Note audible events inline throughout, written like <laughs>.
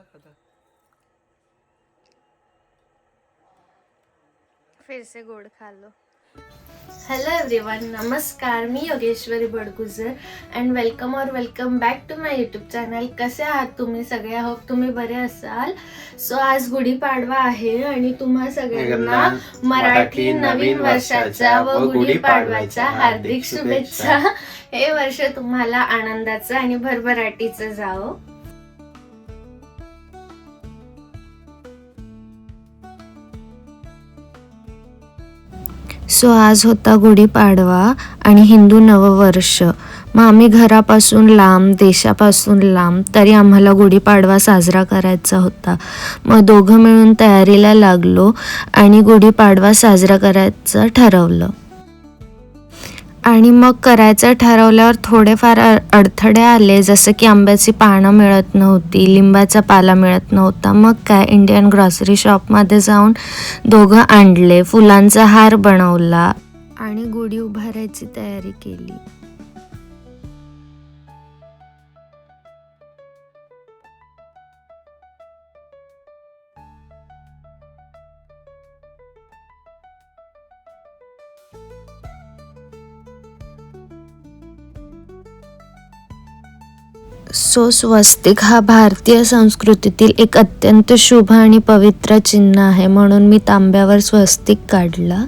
खाता फिर से गोड खा लो हॅलो एव्हरीवन नमस्कार मी योगेश्वरी बडगुजर अँड वेलकम और welcome back to my YouTube channel कसे आहात तुम्ही सगळे? होप तुम्ही बरे असाल. सो आज गुढीपाडवा आहे आणि तुम्हा सगळ्यांना मराठी नवीन वर्षाच्या व गुढीपाडव्याच्या हार्दिक शुभेच्छा. हे वर्ष तुम्हाला आनंदाचं आणि भरभराटीचं जावं. सो आज होता गुढीपाडवा आणि हिंदू नववर्ष. मग आम्ही घरापासून लांब देशापासून लांब तरी आम्हाला गुढीपाडवा साजरा करायचा होता. मग दोघं मिळून तयारीला लागलो आणि गुढीपाडवा साजरा करायचं ठरवलं. आणि मग करायचं ठरवल्यावर थोडेफार अडथळे आले. जसं की आंब्याची पानं मिळत नव्हती लिंबाचा पाला मिळत नव्हता. मग काय? इंडियन ग्रॉसरी शॉपमध्ये जाऊन दोघं आणले. फुलांचा हार बनवला आणि गुढी उभारायची तयारी केली. सोस्वस्तिक हा भारतीय संस्कृतीतील एक अत्यंत शुभ आणि पवित्र चिन्ह आहे. म्हणून मी तांब्यावर स्वस्तिक काढला.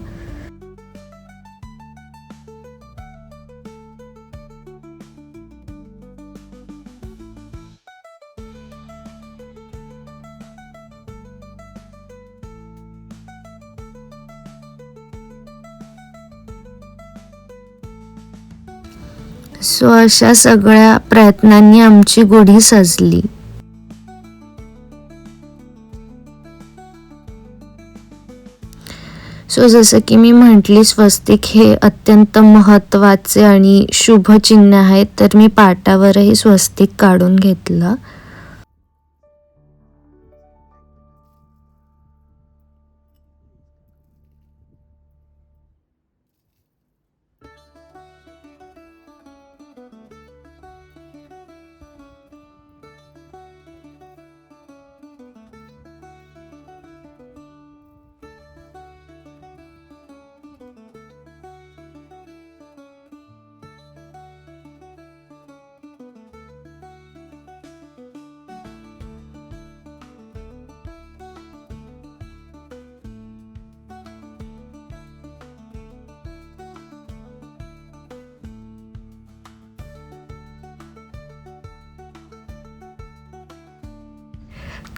सो अशा सगळ्या प्रयत्नांनी आमची गुढी सजली. सो जसं की मी म्हटली स्वस्तिक हे अत्यंत महत्त्वाचे आणि शुभ चिन्ह आहे तर मी पाटावरही स्वस्तिक काढून घेतलं.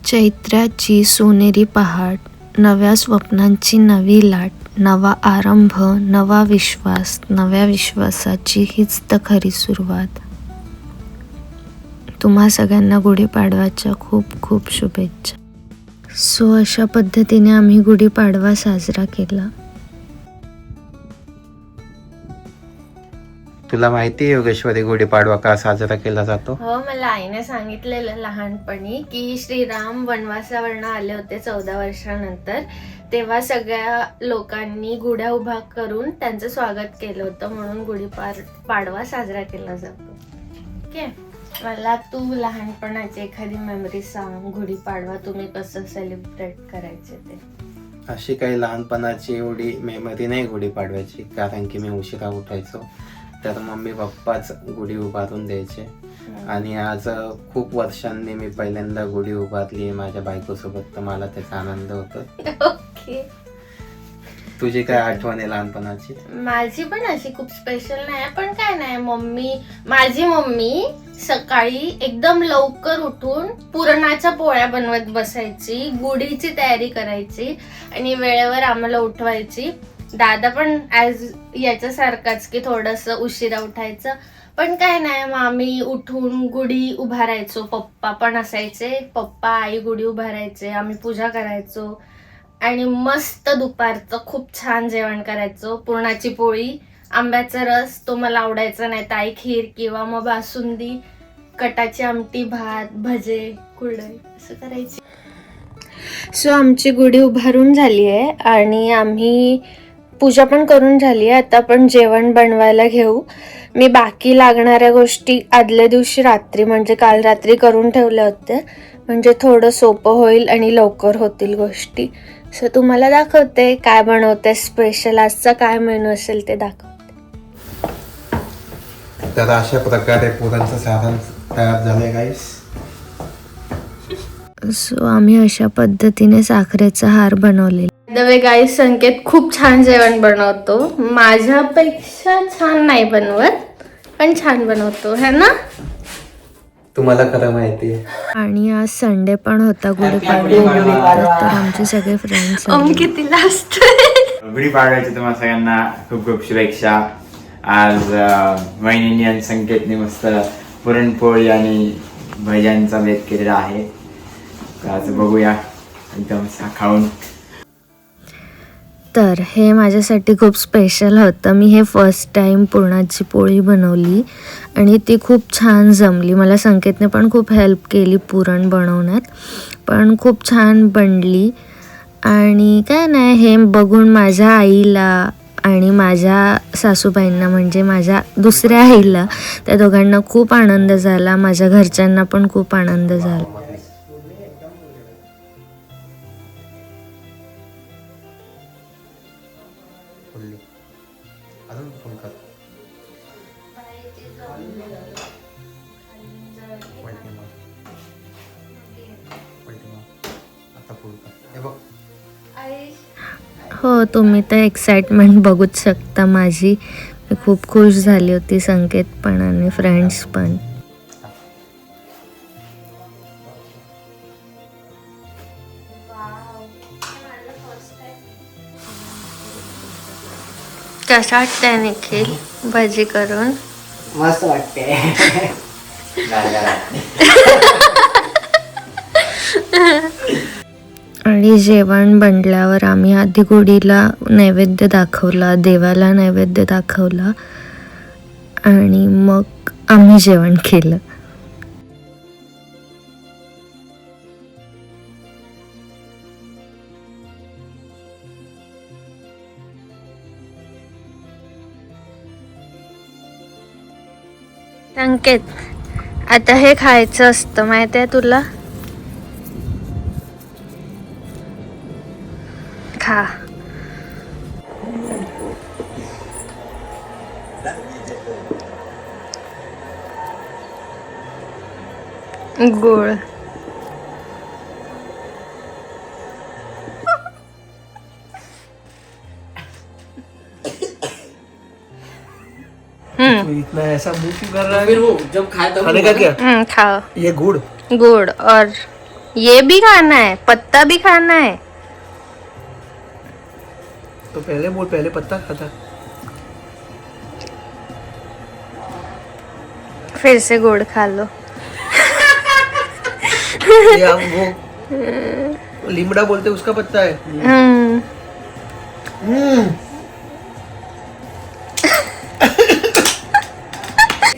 चैत्राची सोनेरी पहाट नव्या स्वप्नांची नवी लाट नवा आरंभ नवा विश्वास नव्या विश्वासाची हीच तर खरी सुरुवात. तुम्हा सगळ्यांना गुढीपाडव्याच्या खूप खूप शुभेच्छा. सो अशा पद्धतीने आम्ही गुढीपाडवा साजरा केला. तुला माहिती आहे योगेश्वरी गुढीपाडवा का साजरा केला जातो? हो मला आईने सांगितलेलं लहानपणी की श्रीराम वनवासावरनं आले होते चौदा वर्षानंतर. तेव्हा सगळ्या लोकांनी गुढ्या उभा करून त्यांचं स्वागत केलं होतं म्हणून गुढीपाड पाडवा साजरा केला जातो. ओके? मला तू लहानपणाची एखादी मेमरी सांग गुढीपाडवा तुम्ही कसं सेलिब्रेट करायचे ते. अशी काही लहानपणाची एवढी मेमरी नाही गुढीपाडव्याची कारण की मी उशिरा उठायचो. तर मम्मी पप्पाच गुढी उभारून द्यायचे. आणि आज खूप वर्षांनी मी पहिल्यांदा गुढी उभारली माझ्या बायकोसोबत तर मला त्याचा आनंद होतो. तुझी काय आठवण आहे लहानपणाची? माझी पण अशी खूप स्पेशल नाही पण काय नाही मम्मी माझी मम्मी सकाळी एकदम लवकर उठून पुरणाच्या पोळ्या बनवत बसायची गुढीची तयारी करायची आणि वेळेवर आम्हाला उठवायची. दादा पण ऍज याच्यासारखाच की थोडस उशिरा उठायचं. पण काय नाही मग आम्ही उठून गुढी उभारायचो. पप्पा पण असायचे. पप्पा आई गुढी उभारायचे. आम्ही पूजा करायचो. आणि मस्त दुपारचं खूप छान जेवण करायचो. पुरणाची पोळी आंब्याचा रस तो मला आवडायचा नाही. ताई खीर किंवा मग बासुंदी कटाची आमटी भात भजे कुरडई असं करायची. सो आमची गुढी उभारून झाली आहे. आणि आम्ही पूजा पण करून झाली आहे. आता आपण जेवण बनवायला घेऊ. मी बाकी लागणाऱ्या गोष्टी आदल्या दिवशी रात्री म्हणजे काल रात्री करून ठेवल्या होत्या. म्हणजे थोडं सोपं होईल आणि लवकर होतील गोष्टी. सो तुम्हाला दाखवते काय बनवते स्पेशल आजचा काय मेनू असेल ते दाखव तर अशा प्रकारे साधन तयार झालंय गाईस सो आम्ही अशा पद्धतीने साखरेचा हार बनवलेला दवे गाई संकेत खूप छान जेवण बनवतो. माझ्यापेक्षा छान नाही बनवत पण छान बनवतो है ना? तुम्हाला खरं माहिती आहे. आणि आज संडे पण होता गुढीपाडवा तर आमचे सगळे फ्रेंड्स ओम किती लास्ट गुढीपाडव्याच्या तुम्हाला सगळ्यांना खूप खूप शुभेच्छा. आज अं, वहिनींनी आणि संकेतने मस्त पुरणपोळी आणि भज्यांचा बेत केलेला आहे. तर आज बघूया एकदम सा खाऊन तर हे माझ्यासाठी खूप स्पेशल होतं. मी हे फर्स्ट टाईम पुरणाची पोळी बनवली आणि ती खूप छान जमली. मला संकेतने पण खूप हेल्प केली पुरण बनवण्यात. पण खूप छान बनली. आणि काय नाही हे बघून माझ्या आईला आणि माझ्या सासूबाईंना म्हणजे माझ्या दुसऱ्या आईला त्या दोघांना खूप आनंद झाला. माझ्या घरच्यांना पण खूप आनंद झाला. हो तुम्ही तर एक्साइटमेंट बघूच शकता माझी. मी खूप खुश झाली होती संकेत पण आणि फ्रेंड्स पण. कशा वाटतंय निखिल? भजी करून? मस्त वाटते. <laughs> <laughs> आणि जेवण बनल्यावर आम्ही आधी गुढीला नैवेद्य दाखवला देवाला नैवेद्य दाखवला आणि मग आम्ही जेवण केलं. संकेत आता हे खायचं असतं माहिती आहे तुला? खा गोळ इतना ऐसा मुँह क्यों कर रहा है? फिर वो जब खाए तब खाने का क्या हम्म, खाओ। ये गुड़। गुड़ और ये भी खाना है पत्ता भी खाना है। पहले बोल पहले पत्ता खाता फिर से गुड़ खा लो। ये हम वो लिमड़ा बोलते उसका पत्ता है। हम्म।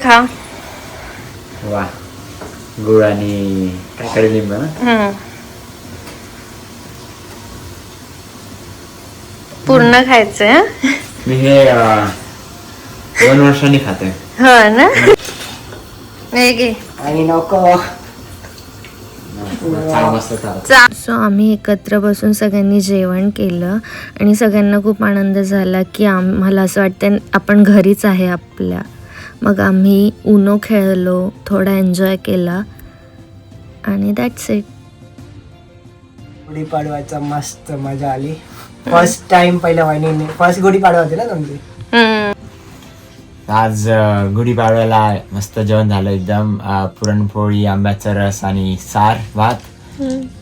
खा वा गुळ आणि काय कडलिंब ना? पूर्ण खायचंय हं? मी हे दोन वर्षांनी खाते. हो ना? घे. आणि नको. सो आम्ही एकत्र बसून सगळ्यांनी जेवण केलं आणि सगळ्यांना खूप आनंद झाला की आम्हाला असं वाटतं आपण घरीच आहे आपल्या. मग आम्ही उनो खेळलो थोडा एन्जॉय केला आणि दॅट्स इट गुढीपाडवाचा मस्त मजा आली. फर्स्ट टाइम पहिल्या वाहिनीने फर्स्ट गुढीपाडवा होती ना तुमची. आज अं, गुढीपाडव्याला मस्त जेवण झालं एकदम. अं, पुरणपोळी आंब्याचा रस आणि सार भात.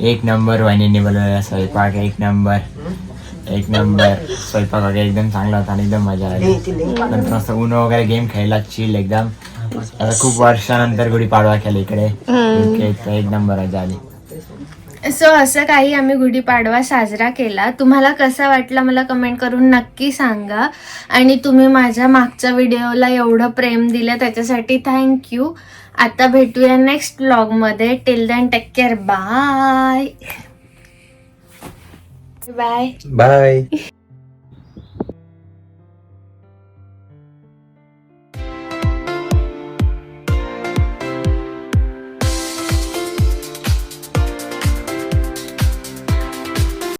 एक नंबर वहिनीने बनवलेला स्वयंपाक एक नंबर. एक नंबर स्वयंपाक वगैरे एकदम चांगला होता आणि एकदम मजा आली. नंतर मस्त उनो वगैरे गेम खेळला चिल एकदम. आता खूप वर्षानंतर गुढीपाडवा केला इकडे. त एक नंबर मजा आली. सो असं काही आम्ही गुढीपाडवा साजरा केला. तुम्हाला कसा वाटला मला कमेंट करून नक्की सांगा. आणि तुम्ही माझ्या मागच्या व्हिडिओला एवढं प्रेम दिलं त्याच्यासाठी थँक्यू आता भेटूया नेक्स्ट ब्लॉगमध्ये till then take care bye bye bye